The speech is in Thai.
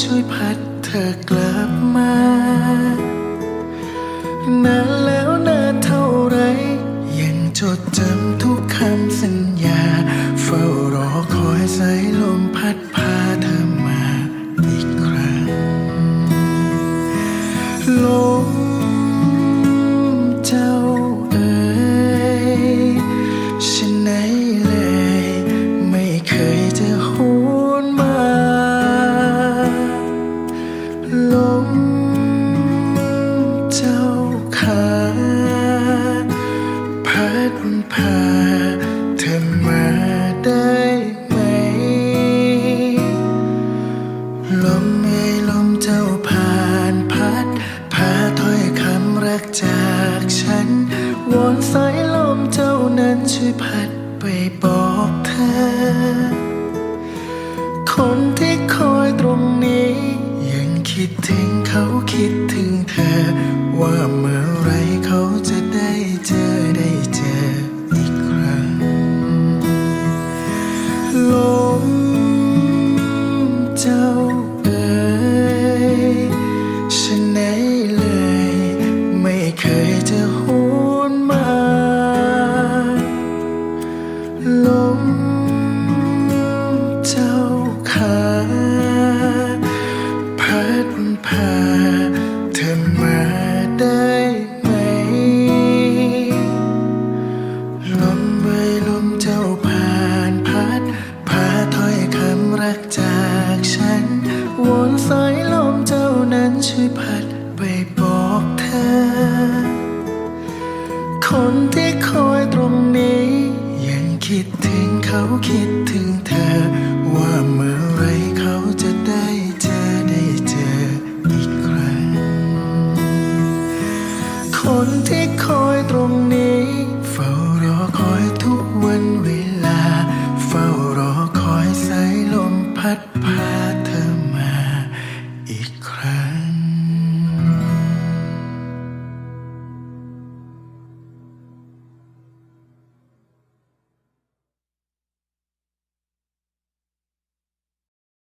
ช่วยพัดเธอกลับมานานแล้วนานเท่าไร ยังจดจำทุกคำสัญญา เฝ้ารอคอยสายลมพัดพาเธอมาอีกครั้งล นั้นช่วยพัดไปบอกเธอ คนที่คอยตรงนี้ ยังคิดถึงเขาคิดถึงเธอ ว่าเมื่อไรเขาจะได้เจอได้เจออีกครั้งล ช่วยพัดไปบอกเธอ คนที่คอยตรงนี้ ยังคิดถึงเขาคิดถึงเธอ ว่าเมื่อไรเขาจะได้เจอได้เจออีกครั้ง คนที่คอย